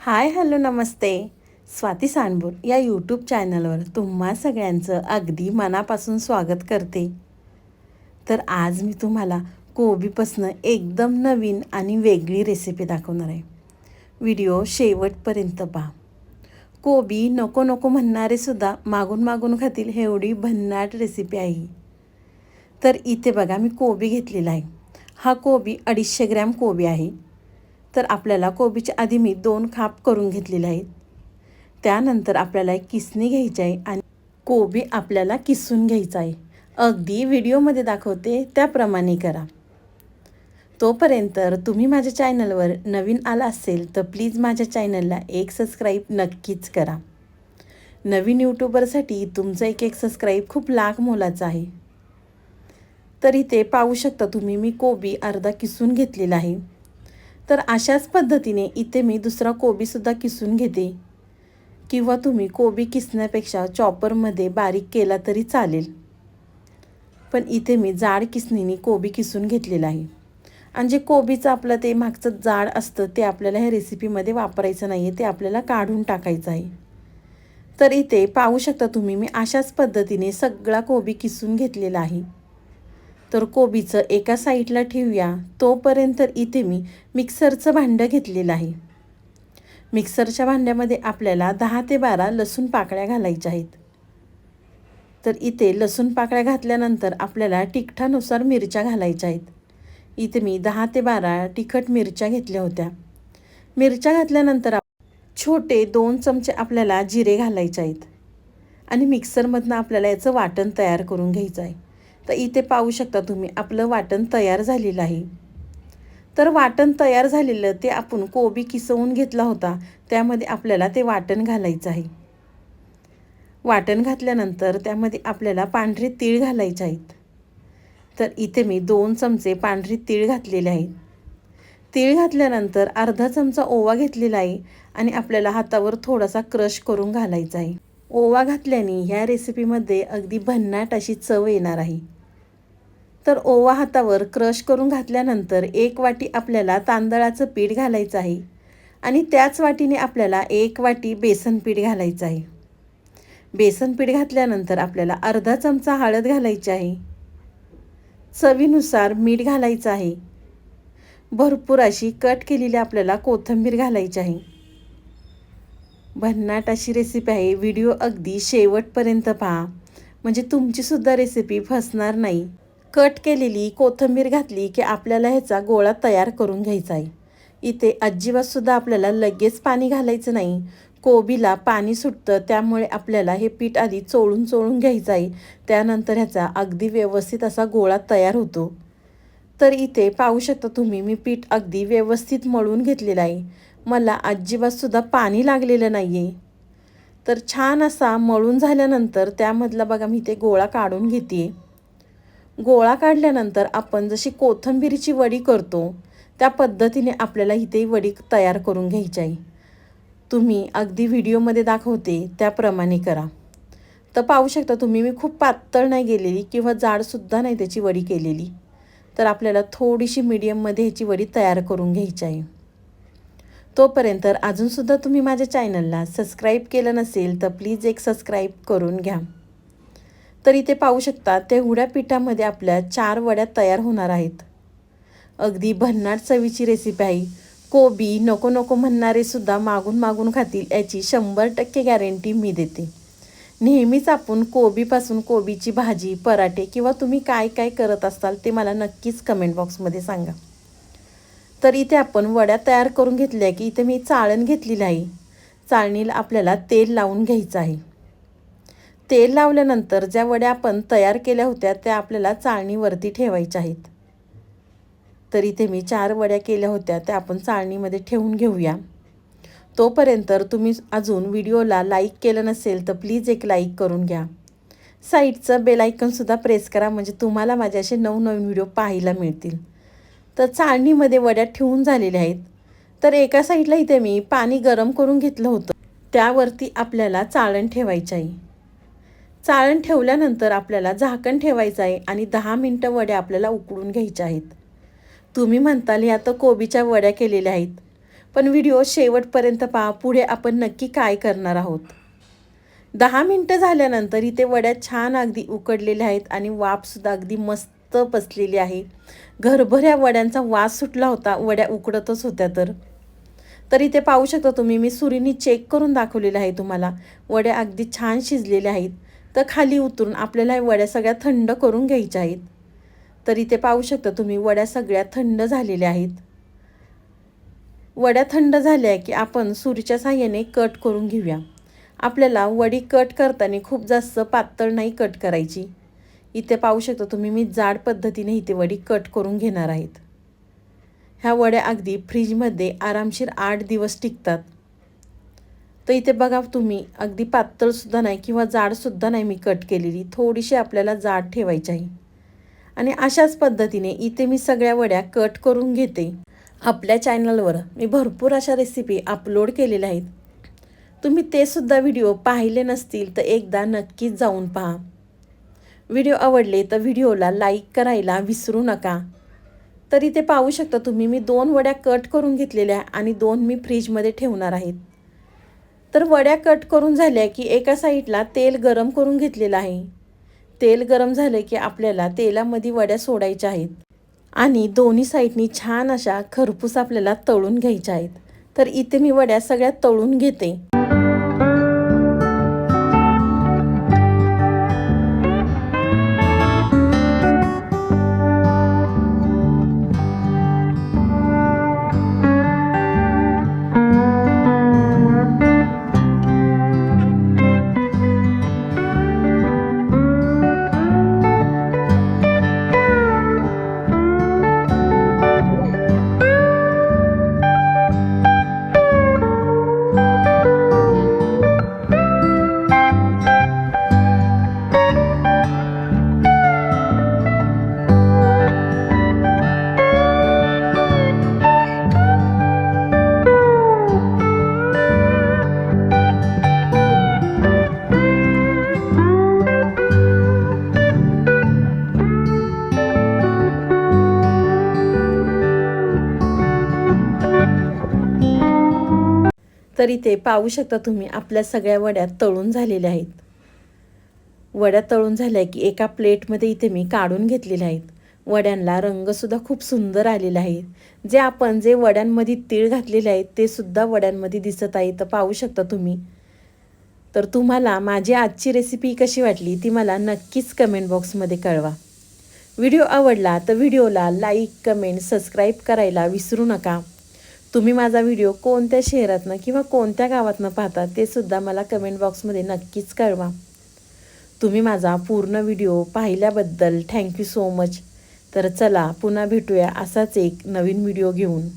Hi hello नमस्ते. स्वाती सांडबोर या YouTube चॅनलवर तुम्हा सगळ्यांचं अगदी मनापासून स्वागत करते. तर आज मी तुम्हाला कोबीपासनं एकदम नवीन आणि वेगळी रेसिपी दाखवणार आहे. व्हिडिओ शेवटपर्यंत पहा. कोबी नको नको म्हणणारेसुद्धा मागून मागून खातील एवढी भन्नाट रेसिपी आहे तर इथे बघा मी कोबी घेतलेला आहे. हा कोबी अडीचशे ग्रॅम कोबी आहे. तर आपल्याला कोबीच्या आधी मी दोन खाप करून घेतलेले आहेत. त्यानंतर आपल्याला एक किसणी घ्यायची आहे आणि कोबी आपल्याला किसून घ्यायचा आहे. अगदी व्हिडिओमध्ये दाखवते त्याप्रमाणे करा. तोपर्यंत तुम्ही माझ्या चॅनलवर नवीन आला असेल तर प्लीज माझ्या चॅनलला एक सबस्क्राईब नक्कीच करा. नवीन यूट्यूबरसाठी तुमचं एक एक सबस्क्राईब खूप लाख मोलाचं आहे. तर इथे पाहू शकता तुम्ही मी कोबी अर्धा किसून घेतलेला आहे. तर अशाच पद्धतीने इथे मी दुसरा कोबीसुद्धा किसून घेते. किंवा तुम्ही कोबी किसण्यापेक्षा चॉपरमध्ये बारीक केला तरी चालेल. पण इथे मी जाड किसणीने कोबी किसून घेतलेला आहे. आणि जे कोबीचं आपलं ते मागचं जाड असतं ते आपल्याला ह्या रेसिपीमध्ये वापरायचं नाही आहे ते आपल्याला काढून टाकायचं आहे. तर इथे पाहू शकता तुम्ही मी अशाच पद्धतीने सगळा कोबी किसून घेतलेला आहे. तर कोबीचं एका साईडला ठेवूया. तोपर्यंत इथे मी मिक्सरचं भांडं घेतलेलं आहे. मिक्सरच्या भांड्यामध्ये आपल्याला दहा ते बारा लसूण पाकळ्या घालायच्या आहेत. तर इथे लसूण पाकळ्या घातल्यानंतर आपल्याला तिखटानुसार मिरच्या घालायच्या आहेत. इथे मी दहा ते बारा तिखट मिरच्या घेतल्या होत्या. मिरच्या घातल्यानंतर छोटे दोन चमचे आपल्याला जिरे घालायचे आहेत. आणि मिक्सरमधनं आपल्याला याचं वाटण तयार करून घ्यायचं आहे. तर इथे पाहू शकता तुम्ही आपलं वाटण तयार झालेलं आहे. तर वाटण तयार झालेलं ते आपण कोबी किसवून घेतला होता त्यामध्ये आपल्याला ते वाटण घालायचं आहे. वाटण घातल्यानंतर त्यामध्ये आपल्याला पांढरे तीळ घालायचे आहेत. तर इथे मी दोन चमचे पांढरे तीळ घातलेले आहेत. तीळ घातल्यानंतर अर्धा चमचा ओवा घेतलेला आहे आणि आपल्याला हातावर थोडासा क्रश करून घालायचा आहे. ओवा घातल्याने ह्या रेसिपीमध्ये अगदी भन्नाट अशी चव येणार आहे. तर ओवा हातावर क्रश करून घातल्यानंतर एक वाटी आपल्याला तांदळाचं पीठ घालायचं आहे आणि त्याच वाटीने आपल्याला एक वाटी बेसन पीठ घालायचं आहे. बेसन पीठ घातल्यानंतर आपल्याला अर्धा चमचा हळद घालायची आहे. चवीनुसार मीठ घालायचं आहे. भरपूर अशी कट केलेली आपल्याला कोथिंबीर घालायची आहे. भन्नाट अशी रेसिपी आहे. व्हिडिओ अगदी शेवटपर्यंत पहा. म्हणजे तुमचीसुद्धा रेसिपी फसणार नाही. कट केलेली कोथिंबीर घातली की आपल्याला ह्याचा गोळा तयार करून घ्यायचा आहे. इथे अजिबातसुद्धा आपल्याला लगेच पाणी घालायचं नाही. कोबीला पाणी सुटतं त्यामुळे आपल्याला हे पीठ आधी चोळून चोळून घ्यायचं आहे. त्यानंतर ह्याचा अगदी व्यवस्थित असा गोळा तयार होतो. तर इथे पाहू शकता तुम्ही मी पीठ अगदी व्यवस्थित मळून घेतलेलं आहे. मला अजिबातसुद्धा पाणी लागलेलं नाही आहे तर छान असा मळून झाल्यानंतर त्यामधला बघा मी ते गोळा काढून घेते गोळा काढल्यानंतर आपण जशी कोथंबीरीची वडी करतो त्या पद्धतीने आपल्याला इथे वडी तयार करून घ्यायची आहे तुम्ही अगदी व्हिडिओमध्ये दाखवते त्याप्रमाणे करा. तर पाहू शकता तुम्ही मी खूप पातळ नाही गेलेली किंवा जाडसुद्धा नाही त्याची वडी केलेली. तर आपल्याला थोडीशी मीडियममध्ये ह्याची वडी तयार करून घ्यायची आहे तोपर्यंत अजूनसुद्धा तुम्ही माझ्या चॅनलला सबस्क्राईब केलं नसेल तर प्लीज एक सबस्क्राईब करून घ्या. तर इथे पाहू शकता तेवढ्या पिठामध्ये आपल्या चार वड्या तयार होणार आहेत. अगदी भन्नाट चवीची रेसिपी आहे. कोबी नको नको म्हणणारे सुद्धा मागून मागून खातील याची शंभर टक्के गॅरंटी मी देते. नेहमीच आपण कोबीपासून कोबीची भाजी पराठे किंवा तुम्ही काय काय करत असाल ते मला नक्कीच कमेंट बॉक्समध्ये सांगा. तर इथे आपण वड्या तयार करून घेतल्या की इथे मी चाळण घेतलेली आहे. चाळणीला आपल्याला तेल लावून घ्यायचं आहे. तेल लावल्यानंतर ज्या वड्या आपण तयार केल्या होत्या त्या आपल्याला चाळणीवरती ठेवायच्या आहेत. तर इथे मी चार वड्या केल्या होत्या त्या आपण चाळणीमध्ये ठेवून घेऊया. तोपर्यंत तुम्ही अजून व्हिडिओला लाईक केलं नसेल तर प्लीज एक लाईक करून घ्या. साईडचं बेलायकनसुद्धा प्रेस करा म्हणजे तुम्हाला माझे असे नवनवीन व्हिडिओ पाहायला मिळतील. तर चाळणीमध्ये वड्या ठेवून झालेल्या आहेत. तर एका साईडला इथे मी पाणी गरम करून घेतलं होतं. त्यावरती आपल्याला चाळण ठेवायचं आहे. चाळण ठेवल्यानंतर आपल्याला झाकण ठेवायचं आहे आणि दहा मिनटं वड्या आपल्याला उकडून घ्यायच्या आहेत. तुम्ही म्हणताल या तर कोबीच्या वड्या केलेल्या आहेत. पण व्हिडिओ शेवटपर्यंत पहा पुढे आपण नक्की काय करणार आहोत. दहा मिनटं झाल्यानंतर इथे वड्या छान अगदी उकडलेल्या आहेत आणि वाफसुद्धा अगदी मस्त बसलेली आहे. घरभऱ्या वड्यांचा वास सुटला होता वड्या उकडतच होत्या तर. तर इथे पाहू शकता तुम्ही मी सुरीनी चेक करून दाखवलेलं आहे तुम्हाला. वड्या अगदी छान शिजलेल्या आहेत. तर खाली उतरून आपल्याला वड्या सगळ्या थंड करून घ्यायच्या आहेत. तर इथे पाहू शकता तुम्ही वड्या सगळ्या थंड झालेल्या आहेत. वड्या थंड झाल्या की आपण सुरीच्या साह्याने कट करून घेऊया. आपल्याला वडी कट करताना खूप जास्त पातळ नाही कट करायची. इथे पाहू शकता तुम्ही मी जाड पद्धतीने इथे वडी कट करून घेणार आहेत. ह्या वड्या अगदी फ्रीजमध्ये आरामशीर आठ दिवस टिकतात. तर इथे बघा तुम्ही अगदी पातळसुद्धा नाही किंवा जाडसुद्धा नाही मी कट केलेली. थोडीशी आपल्याला जाड ठेवायची आहे. आणि अशाच पद्धतीने इथे मी सगळ्या वड्या कट करून घेते. आपल्या चॅनलवर मी भरपूर अशा रेसिपी अपलोड केलेल्या आहेत. तुम्ही ते सुद्धा व्हिडिओ पाहिले नसतील तर एकदा नक्कीच जाऊन पहा. व्हिडिओ आवडले तर व्हिडिओला लाईक करायला विसरू नका. तरी ते पाहू शकता तुम्ही मी दोन वड्या कट करून घेतलेल्या आणि दोन मी फ्रीजमध्ये ठेवणार आहेत. तर वड्या कट करून झाल्या की एका साईडला तेल गरम करून घेतलेलं आहे. तेल गरम झालं की आपल्याला तेलामध्ये वड्या सोडायच्या आहेत आणि दोन्ही साईडनी छान अशा खरपूस आपल्याला तळून घ्यायच्या आहेत. तर इथे मी वड्या सगळ्या तळून घेते. तर इथे पाहू शकता तुम्ही आपल्या सगळ्या वड्या तळून झालेल्या आहेत. वड्या तळून झाल्या की एका प्लेटमध्ये इथे मी काढून घेतलेल्या आहेत. वड्यांना रंगसुद्धा खूप सुंदर आलेला आहे. जे आपण जे वड्यांमध्ये तीळ घातलेले आहेत ते सुद्धा वड्यांमध्ये दिसत आहे तर पाहू शकता तुम्ही. तर तुम्हाला माझी आजची रेसिपी कशी वाटली ती मला नक्कीच कमेंट बॉक्समध्ये कळवा. व्हिडिओ आवडला तर व्हिडिओला लाईक कमेंट सबस्क्राईब करायला विसरू नका. तुम्ही माझा व्हिडिओ कोणत्या शहरातनं किंवा कोणत्या गावातनं पाहता ते सुद्धा मला कमेंट बॉक्समध्ये नक्कीच कळवा. तुम्ही माझा पूर्ण व्हिडिओ पाहिल्याबद्दल थँक्यू सो मच तर चला पुन्हा भेटूया असाच एक नवीन व्हिडिओ घेऊन.